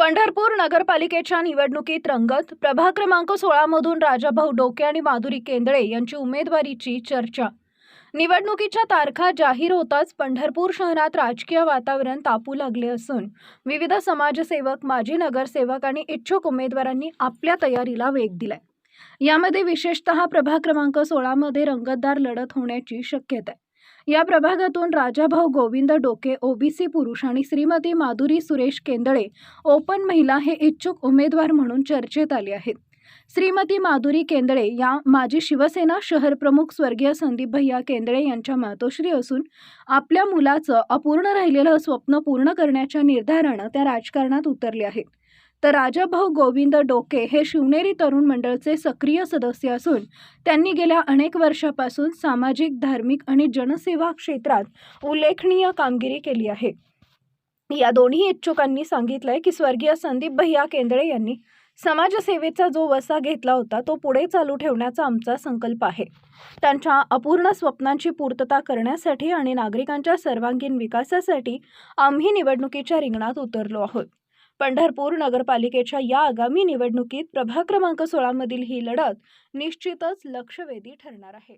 पंढरपूर नगरपालिकेच्या निवडणुकीत रंगत प्रभाग क्रमांक सोळामधून राजाभाऊ डोके आणि माधुरी केंदळे यांची उमेदवारीची चर्चा. निवडणुकीच्या तारखा जाहीर होताच पंढरपूर शहरात राजकीय वातावरण तापू लागले असून विविध समाजसेवक माजी नगरसेवक आणि इच्छुक उमेदवारांनी आपल्या तयारीला वेग दिलाय. यामध्ये विशेषतः प्रभाग क्रमांक सोळामध्ये रंगतदार लढत होण्याची शक्यता आहे. या प्रभागातून राजाभाऊ गोविंद डोके ओबीसी पुरुष आणि श्रीमती माधुरी सुरेश केंदळे ओपन महिला हे इच्छुक उमेदवार म्हणून चर्चेत आले आहेत. श्रीमती माधुरी केंदळे या माजी शिवसेना शहर प्रमुख स्वर्गीय संदीप भैया केंदळे यांच्या मातोश्री असून आपल्या मुलाचं अपूर्ण राहिलेलं स्वप्न पूर्ण करण्याच्या निर्धारानं त्या राजकारणात उतरले आहेत. तर राजाभाऊ गोविंद डोके हे शिवनेरी तरुण मंडळचे सक्रिय सदस्य असून त्यांनी गेल्या अनेक वर्षापासून सामाजिक धार्मिक आणि जनसेवा क्षेत्रात उल्लेखनीय कामगिरी केली आहे. या दोन्ही इच्छुकांनी सांगितलंय की स्वर्गीय संदीप भैया केंदळे यांनी समाजसेवेचा जो वसा घेतला होता तो पुढे चालू ठेवण्याचा आमचा संकल्प आहे. त्यांच्या अपूर्ण स्वप्नांची पूर्तता करण्यासाठी आणि नागरिकांच्या सर्वांगीण विकासासाठी आम्ही निवडणुकीच्या रिंगणात उतरलो आहोत. पंढरपूर नगरपालिकेच्या या आगामी निवडणुकीत प्रभाग क्रमांक सोळामधील ही लढत निश्चितच लक्षवेधी ठरणार आहे.